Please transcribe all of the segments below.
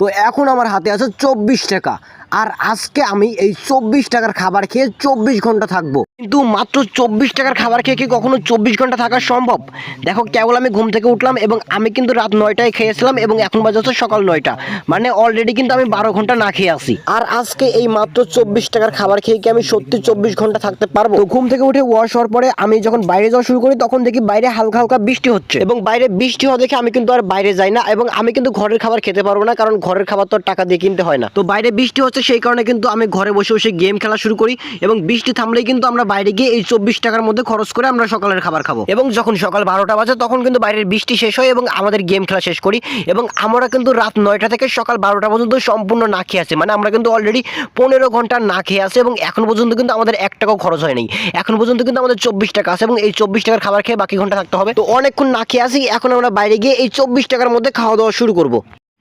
তো এখন আমার হাতে আছে চব্বিশ টাকা। আর আজকে আমি এই চব্বিশ টাকার খাবার খেয়ে চব্বিশ ঘণ্টা থাকব। কিন্তু মাত্র চব্বিশ টাকার খাবার খেয়ে কি কখনো চব্বিশ ঘণ্টা থাকা সম্ভব? দেখো, কেবল আমি ঘুম থেকে উঠলাম এবং আমি কিন্তু রাত নয়টায় খেয়েছিলাম এবং এখন বাজে হচ্ছে সকাল নয়টা। মানে অলরেডি কিন্তু আমি বারো ঘণ্টা না খেয়ে আসি আর আজকে এই মাত্র চব্বিশ টাকার খাবার খেয়ে কি আমি সত্যি চব্বিশ ঘণ্টা থাকতে পারব? তো ঘুম থেকে উঠে ওয়াশ হওয়ার পরে আমি যখন বাইরে যাওয়া শুরু করি, তখন দেখি বাইরে হালকা হালকা বৃষ্টি হচ্ছে। এবং বাইরে বৃষ্টি হওয়া দেখে আমি কিন্তু আর বাইরে যাই না এবং আমি কিন্তু ঘরের খাবার খেতে পারব না, কারণ ঘরের খাবার তো টাকা দিয়ে কিনতে হয় না। তো বাইরে বৃষ্টি হচ্ছে, সেই কারণে কিন্তু আমি ঘরে বসে বসে গেম খেলা শুরু করি এবং বৃষ্টি থামলেই কিন্তু আমরা বাইরে গিয়ে এই চব্বিশ টাকার মধ্যে খরচ করে আমরা সকালের খাবার খাব। এবং যখন সকাল বারোটা বাজে, তখন কিন্তু বাইরের বৃষ্টি শেষ হয় এবং আমাদের গেম খেলা শেষ করি এবং আমরা কিন্তু রাত নয়টা থেকে সকাল বারোটা পর্যন্ত সম্পূর্ণ না খেয়ে আছি। মানে আমরা কিন্তু অলরেডি পনেরো ঘণ্টা না খেয়ে আছি এবং এখন পর্যন্ত কিন্তু আমাদের এক টাকাও খরচ হয়নি এখন পর্যন্ত কিন্তু আমাদের চব্বিশ টাকা আছে এবং এই চব্বিশ টাকার খাবার খেয়ে বাকি ঘণ্টা থাকতে হবে। তো অনেকক্ষণ না খেয়ে আসি এখন আমরা বাইরে গিয়ে এই চব্বিশ টাকার মধ্যে খাওয়া দাওয়া শুরু করব।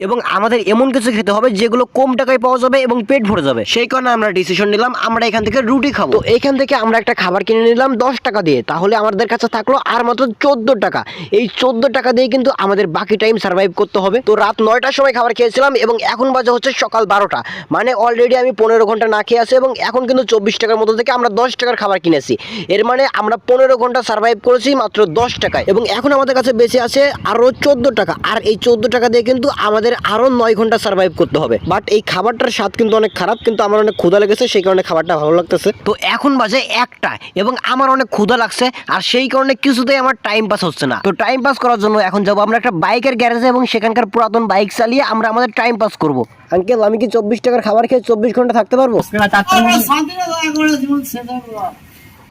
এবং আমাদের এমন কিছু খেতে হবে যেগুলো কম টাকায় পাওয়া যাবে এবং পেট ভরে যাবে। সেই কারণে আমরা ডিসিশন নিলাম, আমরা এখান থেকে রুটি খাব। তো এখান থেকে আমরা একটা খাবার কিনে নিলাম দশ টাকা দিয়ে। তাহলে আমাদের কাছে থাকল আর মাত্র চোদ্দ টাকা। এই চোদ্দ টাকা দিয়ে কিন্তু আমাদের বাকি টাইম সার্ভাইভ করতে হবে। তো রাত নয়টার সময় খাবার খেয়েছিলাম এবং এখন বাজে হচ্ছে সকাল বারোটা। মানে অলরেডি আমি পনেরো ঘণ্টা না খেয়ে আছি এবং এখন কিন্তু চব্বিশ টাকার মতো থেকে আমরা দশ টাকার খাবার কিনেছি এর মানে আমরা পনেরো ঘণ্টা সার্ভাইভ করেছি মাত্র দশ টাকায়। এবং এখন আমাদের কাছে বেঁচে আছে আরও চোদ্দ টাকা। আর এই চোদ্দ টাকা দিয়ে কিন্তু আমাদের আরও নয় ঘণ্টা সার্ভাইভ করতে হবে। বাট এই খাবারটার স্বাদ কিন্তু অনেক খারাপ, কিন্তু আমার অনেক ক্ষুধা লেগেছে, সেই কারণে খাবারটা ভালো লাগতেছে। তো এখন বাজে একটা, এবং আমার অনেক ক্ষুধা লাগছে, আর সেই কারণে কিছুতেই আমার টাইম পাস হচ্ছে না। তো টাইম পাস করার জন্য এখন যাব আমরা একটা বাইকের গ্যারেজে এবং সেখানকার পুরাতন বাইক চালিয়ে আমরা আমাদের টাইম পাস করব। আঙ্কেল আমি কি চব্বিশ টাকার খাবার খেয়ে চব্বিশ ঘণ্টা থাকতে পারব?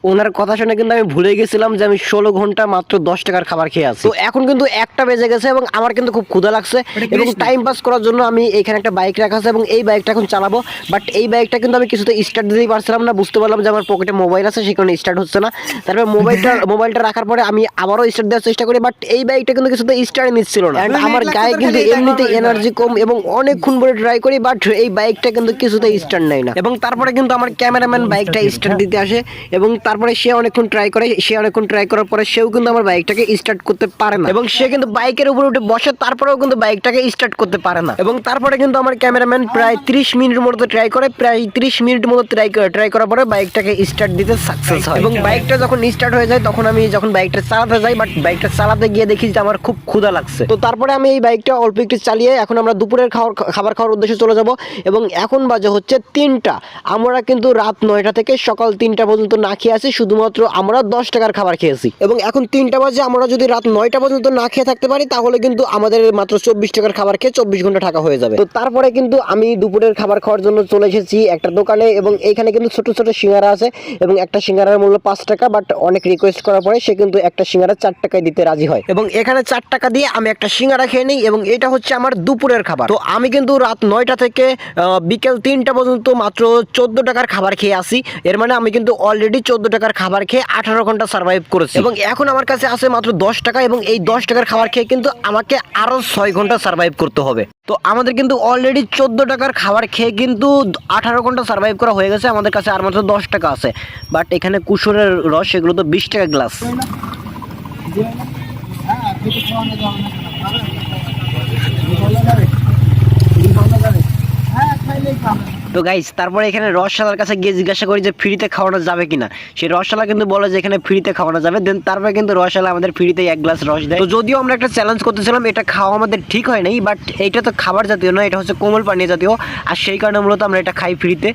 ওনার কথা শুনে কিন্তু আমি ভুলে গেছিলাম যে আমি ষোলো ঘণ্টা মাত্র দশ টাকার খাবার খেয়ে আছি। তো এখন কিন্তু একটা বেজে গেছে এবং আমার কিন্তু খুব ক্ষুধা লাগছে এবং টাইম পাস করার জন্য আমি এখানে একটা বাইক রাখা আছে এবং এই বাইকটা এখন চালাবো। বাট এই বাইকটা কিন্তু আমি কিছুতে স্টার্ট দিতেই পারছিলাম না বুঝতে পারলাম যে আমার পকেটে মোবাইল আছে সেই কারণে স্টার্ট হচ্ছে না। তারপরে মোবাইলটা মোবাইলটা রাখার পরে আমি আবারও স্টার্ট দেওয়ার চেষ্টা করি বাট এই বাইকটা কিন্তু কিছুতে স্টার্ট নিচ্ছিল না। আমার গায়ে কিন্তু এমনিতে এনার্জি কম এবং অনেকক্ষণ ধরে ট্রাই করি বাট এই বাইকটা কিন্তু কিছুতে স্টার্ট নেয় না। এবং তারপরে কিন্তু আমার ক্যামেরাম্যান বাইকটা স্টার্ট দিতে আসে এবং তারপরে সে অনেকক্ষণ ট্রাই করে সে অনেকক্ষণ ট্রাই করার পরে সেও কিন্তু আমার বাইকটাকে স্টার্ট করতে পারে না। এবং সে কিন্তু বাইকের উপরে উঠে বসে তারপরেও কিন্তু বাইকটাকে স্টার্ট করতে পারে না। এবং তারপরে কিন্তু আমার ক্যামেরাম্যান প্রায় তিরিশ মিনিটের মতো ট্রাই করে প্রায় তিরিশ মিনিট মতো ট্রাই করে ট্রাই করার পরে বাইকটাকে স্টার্ট দিতে সাকসেস হয়। এবং বাইকটা যখন স্টার্ট হয়ে যায় তখন আমি যখন বাইকটা চালাতে যাই বাট বাইকটা চালাতে গিয়ে দেখি যে আমার খুব ক্ষুধা লাগছে। তো তারপরে আমি এই বাইকটা অল্প একটু চালিয়ে এখন আমরা দুপুরের খাওয়ার খাবার খাওয়ার উদ্দেশ্যে চলে যাব। এবং এখন বাজে হচ্ছে তিনটা। আমরা কিন্তু রাত নয়টা থেকে সকাল তিনটা পর্যন্ত না খেয়ে আছি, শুধুমাত্র আমরা দশ টাকার খাবার খেয়েছি। এবং এখন তিনটা বাজে, আমরা যদি রাত নয়টা পর্যন্ত না খেয়ে থাকতে পারি, তাহলে কিন্তু আমাদের মাত্র চব্বিশ টাকার খাবার খেয়ে চব্বিশ ঘণ্টা টাকা হয়ে যাবে। তো তারপরে কিন্তু আমি দুপুরের খাবার খাওয়ার জন্য চলে এসেছি একটা দোকানে, এবং এখানে কিন্তু ছোট ছোট সিঙ্গারা আছে, এবং একটা সিঙ্গারার মূল্য পাঁচ টাকা বাট অনেক রিকোয়েস্ট করার পরে সে কিন্তু একটা সিঙ্গারা চার টাকায় দিতে রাজি হয়। এবং এখানে চার টাকা দিয়ে আমি একটা সিঙ্গারা খেয়ে নিই, এবং এটা হচ্ছে আমার দুপুরের খাবার। তো আমি কিন্তু রাত নয়টা থেকে বিকেল তিনটা পর্যন্ত মাত্র চোদ্দ টাকার খাবার খেয়ে আসি, এর মানে আমি কিন্তু অলরেডি চোদ্দ টাকার খাবার খেয়ে আঠারো ঘণ্টা সার্ভাইভ করেছি। এবং এখন আমার কাছে আছে মাত্র দশ টাকা এবং এই দশ টাকার খাবার খেয়ে কিন্তু আমাকে আরও ছয় ঘণ্টা সার্ভাইভ করতে হবে। তো আমাদের কিন্তু অলরেডি চোদ্দ টাকার খাবার খেয়ে কিন্তু আঠারো ঘণ্টা সার্ভাইভ করা হয়ে গেছে। আমাদের কাছে আর মাত্র দশ টাকা আছে। বাট এখানে কুসুরের রস সেগুলো তো বিশ টাকা গ্লাস তো গাইস তারপরে এখানে রসশালার কাছে গিয়ে জিজ্ঞাসা করি যে ফ্রিতে খাওয়ানো যাবে কিনা। সেই রসশালা কিন্তু বলে যে এখানে ফ্রিতে খাওয়ানো যাবে দেন তারপরে কিন্তু রসশালা আমাদের ফ্রিতে এক গ্লাস রস দেয়। তো যদিও আমরা একটা চ্যালেঞ্জ করতেছিলাম, এটা খাওয়া আমাদের ঠিক হয় নাই বাট এটা তো খাবার জাতীয় না এটা হচ্ছে কোমল পানীয় জাতীয়, আর সেই কারণে মূলত আমরা এটা খাই ফ্রিতে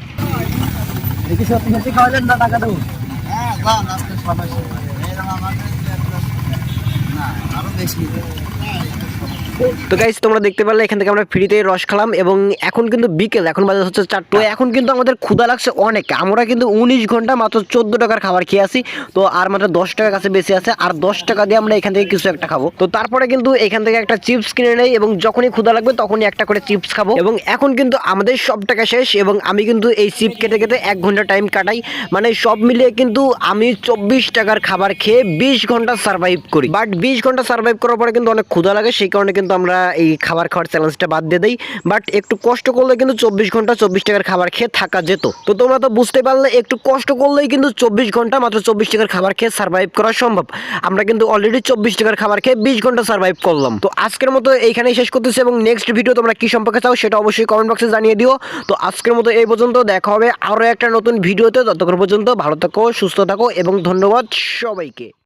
তো গাইজ তোমরা দেখতে পারলে এখান থেকে আমরা ফ্রিতে রস খেলাম এবং এখন কিন্তু বিকেল এখন বাজার হচ্ছে চারটো। এখন কিন্তু আমাদের ক্ষুদা লাগছে অনেক। আমরা কিন্তু উনিশ ঘণ্টা মাত্র চোদ্দ টাকার খাবার খেয়ে আসি। তো আর মাত্র দশ টাকার কাছে বেশি আছে। আর দশ টাকা দিয়ে আমরা এখান থেকে কিছু একটা খাব। তো তারপরে কিন্তু এখান থেকে একটা চিপস কিনে নেই এবং যখনই ক্ষুদা লাগবে তখনই একটা করে চিপস খাব। এবং এখন কিন্তু আমাদের সব টাকা শেষ এবং আমি কিন্তু এই চিপ কেটে কেটে এক ঘণ্টা টাইম কাটাই। মানে সব মিলিয়ে কিন্তু আমি চব্বিশ টাকার খাবার খেয়ে বিশ ঘণ্টা সার্ভাইভ করি। বাট বিশ ঘণ্টা সার্ভাইভ করার পরে কিন্তু অনেক ক্ষুদা লাগে সেই কারণে কিন্তু কিন্তু আমরা এই খাবার খাওয়ার চ্যালেঞ্জটা বাদ দিয়ে দিই। বাট একটু কষ্ট করলে কিন্তু চব্বিশ ঘণ্টা চব্বিশ টাকার খাবার খেয়ে থাকা যেত। তো তোমরা তো বুঝতে পারলে, একটু কষ্ট করলেই কিন্তু চব্বিশ ঘণ্টা মাত্র চব্বিশ টাকার খাবার খেয়ে সার্ভাইভ করা সম্ভব। আমরা কিন্তু অলরেডি চব্বিশ টাকার খাবার খেয়ে বিশ ঘণ্টা সার্ভাইভ করলাম। তো আজকের মতো এইখানেই শেষ করতেছি এবং নেক্সট ভিডিও তোমরা কি সম্পর্কে চাও সেটা অবশ্যই কমেন্ট বক্সে জানিয়ে দিও। তো আজকের মতো এই পর্যন্ত দেখা হবে আরও একটা নতুন ভিডিওতে ততক্ষণ পর্যন্ত ভালো থাকো, সুস্থ থাকো এবং ধন্যবাদ সবাইকে।